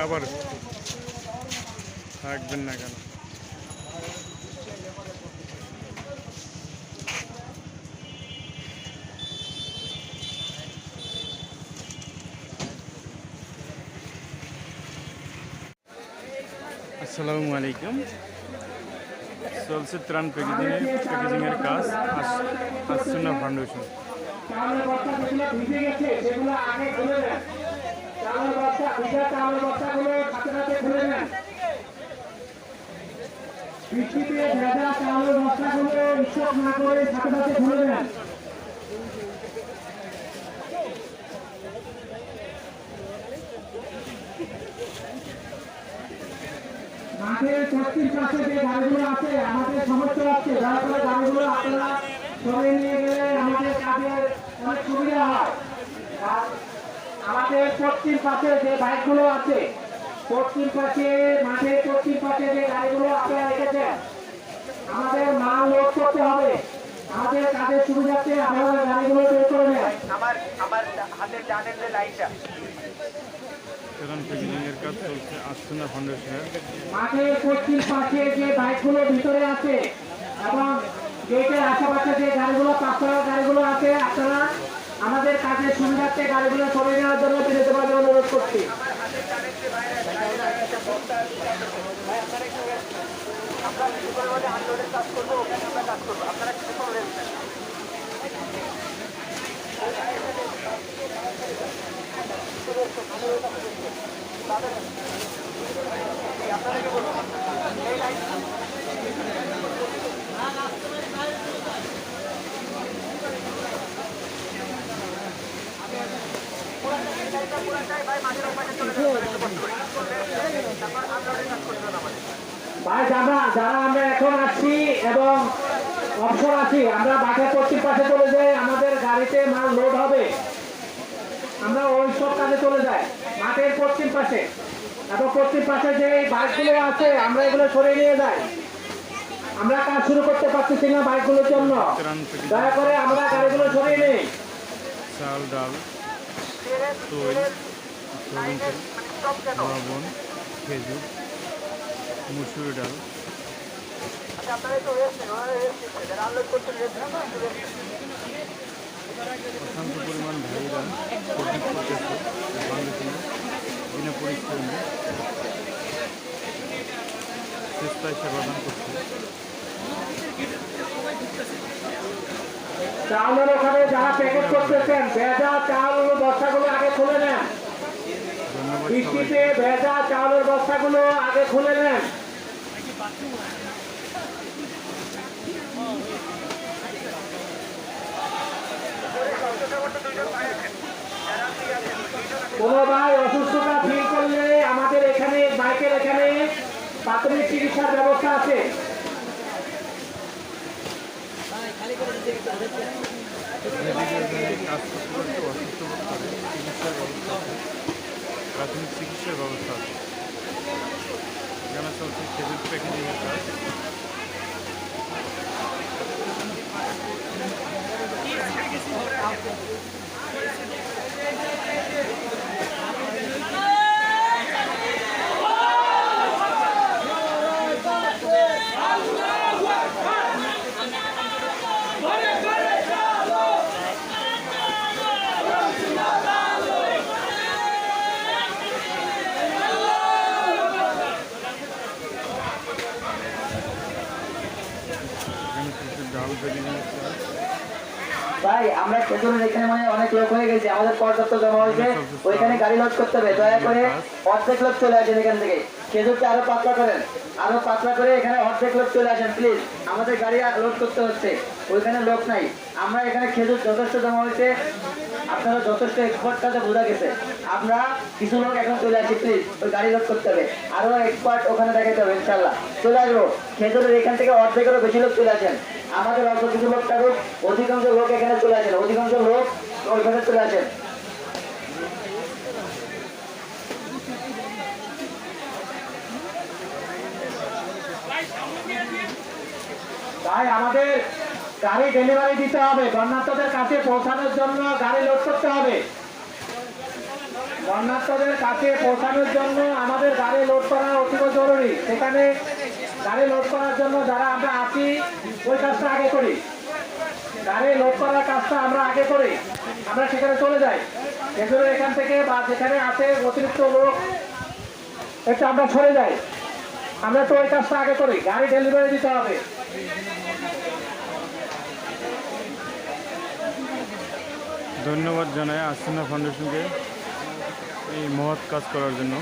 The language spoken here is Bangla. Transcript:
আবার থাকবেন না কেন? আসসালামু আলাইকুম। চলছে ত্রাণ প্যাকেজিংয়ের প্যাকেজিংয়ের কাজ। আসুনা ফাউন্ডেশন চাউলের বস্তা যেগুলো ভিজে গেছে সেগুলো আগে খুলে নেন চাউলের বস্তা ভিজা চাউলের বস্তাগুলো সাথে সাথে খুলে নেন বৃষ্টিতে ভেজা চাউলের পশ্চিম পাশে যে গাড়িগুলো আছে আছে। যার আমাদের পশ্চিম পাশে যে বাইকগুলো আছে পশ্চিম পাশে মাঠের পশ্চিম পাশে যে গাড়িগুলো আপনারা রেখেছেন আমাদের মাল লোড করতে হবে। আমাদের কাজের সুবিধার্থে আপনারা গাড়িগুলো বের করে নেন। আমার আমার হাতের ডানের যে লাইনটা। মাঠের পশ্চিম পাশে যে বাইকগুলো ভিতরে আছে এবং গেটের আশেপাশে যে গাড়িগুলো পাঁচতলা গাড়িগুলো আছে আপনারা আমাদের কাজের সুবিধার্থে গাড়িগুলো সরিয়ে নেওয়ার জন্য বাজার অনুরোধ করছি। আমরা কিছু পরিমাণে আন্দোলনের কাজ করব ওখানে কাজ করব। আপনারা কিছু করে দেবেন ভাই যারা যারা আমরা এখন আসছি এবং অবসর আছি, আমরা মাঠের পশ্চিম পাশে চলে যাই, আমাদের গাড়িতে মাল লোড হবে। আমরা ওই সব কাজে চলে যাই মাঠের পশ্চিম পাশে। এবং পশ্চিম পাশে যে বাইকগুলো আছে, আমরা এগুলো সরিয়ে নিয়ে যাই। আমরা কাজ শুরু করতে পারতেছি না বাইকগুলোর জন্য। দয়া করে আমরা গাড়িগুলো সরিয়ে নিই। চাল, ডাল খেজুর মুসুরি ডাল অসংখ্য পরিমাণ ভাইরা বিনা পরিশ্রমে চেষ্টায় সেবাদান করছে। চাউলের ওখানে যারা প্যাকেট করতেছেন, ভেজা চাউল বস্তাগুলো আগে খুলে নেন। বৃষ্টিতে ভেজা চাউলের বস্তাগুলো আগে খুলে নেন। কোনো ভাই অসুস্থতা ফিল করলে আমাদের এখানে, বাইকের এখানে প্রাথমিক চিকিৎসার ব্যবস্থা আছে। অসুস্থ চিকিৎসার ব্যবস্থা আছে প্রাথমিক চিকিৎসার ব্যবস্থা আছে। এখানে চলছে খেজুর প্যাকেজিংয়ের কাজ। Thank চলছে ভাই আমরা খেজুরের এখানে মানে অনেক লোক হয়ে গেছে আমাদের পর্যাপ্ত জমা হয়েছে ওইখানে গাড়ি লোড করতে হবে দয়া করে অর্ধেক লোক চলে আসেন এখান থেকে। খেজুরটা আরও পাতলা করেন আরও পাতলা করে এখানে অর্ধেক লোক চলে আসেন প্লিজ আমাদের গাড়ি লোড করতে হচ্ছে ওইখানে লোক নাই। আমরা এখানে খেজুর যথেষ্ট জমা হয়েছে আপনারা যথেষ্ট এক্সপার্ট কাজে বোঝা গেছে। আমরা কিছু লোক এখন চলে আসি প্লিজ ওই গাড়ি লোড করতে হবে। আরও এক্সপার্ট ওখানে দেখাতে হবে ইনশাল্লাহ চলে আসব। খেজুরের এখান থেকে অর্ধেকেরও বেশি লোক চলে আসেন। আমাদের অল্প কিছু লোক থাকুক, অধিকাংশ লোক এখানে চলে আসেন। অধিকাংশ লোক ওইখানে চলে আসেন। তাই আমাদের গাড়ি ডেলিভারি দিতে হবে। বন্যার্থদের কাছে পৌঁছানোর জন্য গাড়ি লোড করতে হবে। শরণার্থীদের কাছে পৌঁছানোর জন্য আমাদের গাড়ি লোড করা অতীব জরুরি। সেখানে গাড়ি লোড করার জন্য যারা আমরা আছি, ওই কাজটা আগে করি। গাড়ি লোড করার কাজটা আমরা আগে করি। আমরা সেখানে চলে যাই। এগুলো এখান থেকে বা যেখানে আছে অতিরিক্ত লোক, একটু আমরা সরে যাই। আমরা তো ওই কাজটা আগে করি। গাড়ি ডেলিভারি দিতে হবে। ধন্যবাদ জানাই আসিনা ফাউন্ডেশনকে এই মহৎ কাজ করার জন্য।